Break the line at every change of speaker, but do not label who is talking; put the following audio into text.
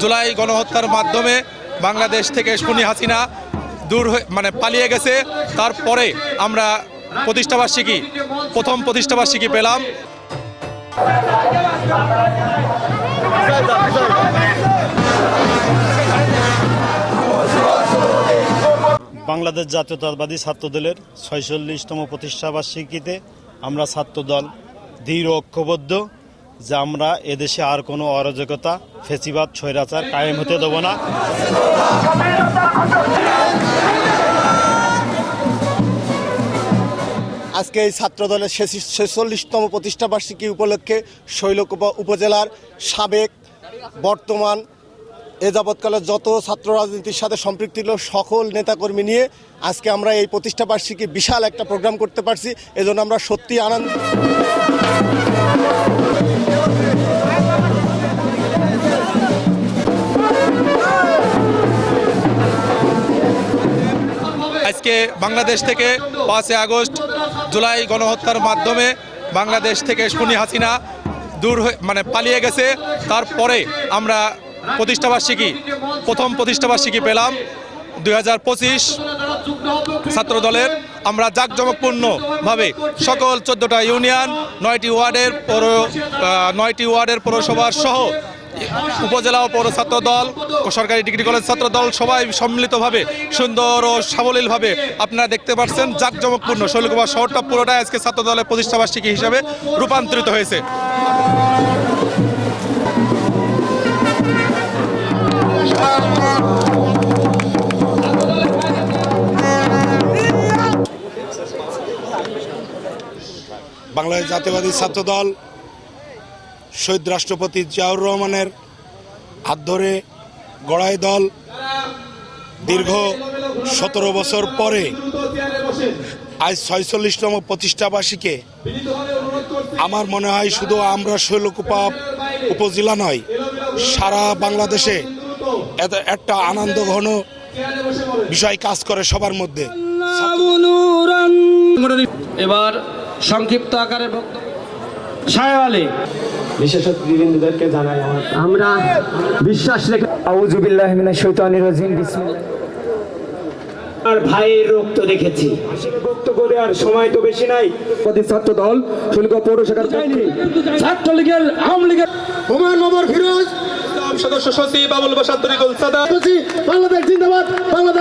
জুলাই গণহত্যার মাধ্যমে বাংলাদেশ থেকে শুনি হাসিনা দূর মানে পালিয়ে গেছে। তারপরে আমরা প্রতিষ্ঠাবার্ষিকী, প্রথম প্রতিষ্ঠাবার্ষিকী পেলাম।
বাংলাদেশ জাতীয়তাবাদী ছাত্রদলের ছয়চল্লিশতম প্রতিষ্ঠাবার্ষিকীতে আমরা ছাত্রদল দৃঢ় ঐক্যবদ্ধ। যে আমরা এদেশে আর কোনো অরাজকতা, ফেসিবাদ, স্বৈরাচার কায়েম হতে দেব না।
আজকে এই ছাত্রদলের ছেচল্লিশতম প্রতিষ্ঠাবার্ষিকী উপলক্ষে শৈলকুপা উপজেলার সাবেক, বর্তমান, এ যাবৎকালে যত ছাত্র রাজনীতির সাথে সম্পৃক্ত সকল নেতাকর্মী নিয়ে আজকে আমরা এই প্রতিষ্ঠাবার্ষিকী বিশাল একটা প্রোগ্রাম করতে পারছি। এজন্য আমরা সত্যি আনন্দ
আজকে বাংলাদেশ থেকে পাঁচই আগস্ট জুলাই গণহত্যার মাধ্যমে বাংলাদেশ থেকে শুনি হাসিনা দূর মানে পালিয়ে গেছে। তারপরে আমরা প্রতিষ্ঠাবার্ষিকী, প্রথম প্রতিষ্ঠাবার্ষিকী পেলাম দুই হাজার পঁচিশ ছাত্র দলের আমরা জাঁকজমকপূর্ণভাবে সকল চোদ্দোটা ইউনিয়ন, নয়টি ওয়ার্ডের পৌর নয়টি ওয়ার্ডের পৌরসভার সহ উপজেলা ও পৌর ছাত্র দল, সরকারি ডিগ্রি কলেজ ছাত্র দল, সবাই সম্মিলিতভাবে সুন্দর ও সাবলীলভাবে আপনারা দেখতে পাচ্ছেন জাঁকজমকপূর্ণ শৈলকুমার শহরটা পুরোটাই আজকে ছাত্র দলের প্রতিষ্ঠাবার্ষিকী হিসাবে রূপান্তরিত হয়েছে।
বাংলাদেশ জাতীয়বাদী ছাত্র দল শহীদ রাষ্ট্রপতি জিয়াউর রহমানের হাত ধরে গড়াই দল দীর্ঘ সতেরো বছর পরে আজ ছয়চল্লিশতম প্রতিষ্ঠাবার্ষিকে। আমার মনে হয় শুধু আমরা শৈলকুপা উপজেলা নয় সারা বাংলাদেশে এত- একটা আনন্দ ঘন বিষয় কাজ করে সবার মধ্যে।
এবার সংক্ষিপ্ত আকারে বক্তব্য সাহেব আলী।
বিশেষ অতিথিবৃন্দদেরকে জানাই
আমরা বিশ্বাস রেখে আউজুবিল্লাহ মিনাশ শাইতানির রাজিম বিসমিল্লাহ।
আর ভাইয়ের রক্ত দেখেছি। বক্তব্য দেওয়ার সময় তো বেশি নাই।
ছাত্র দল শুল্ক পৌরসভার
ছাত্রলীগের আওয়ামী লীগের
হুমায়ুন মোহাম্মদ ফিরোজ।
সদস্য সচিব আবুল বাসাদ তরিকুল সাদা।
বাংলাদেশ জিন্দাবাদ বাংলাদেশ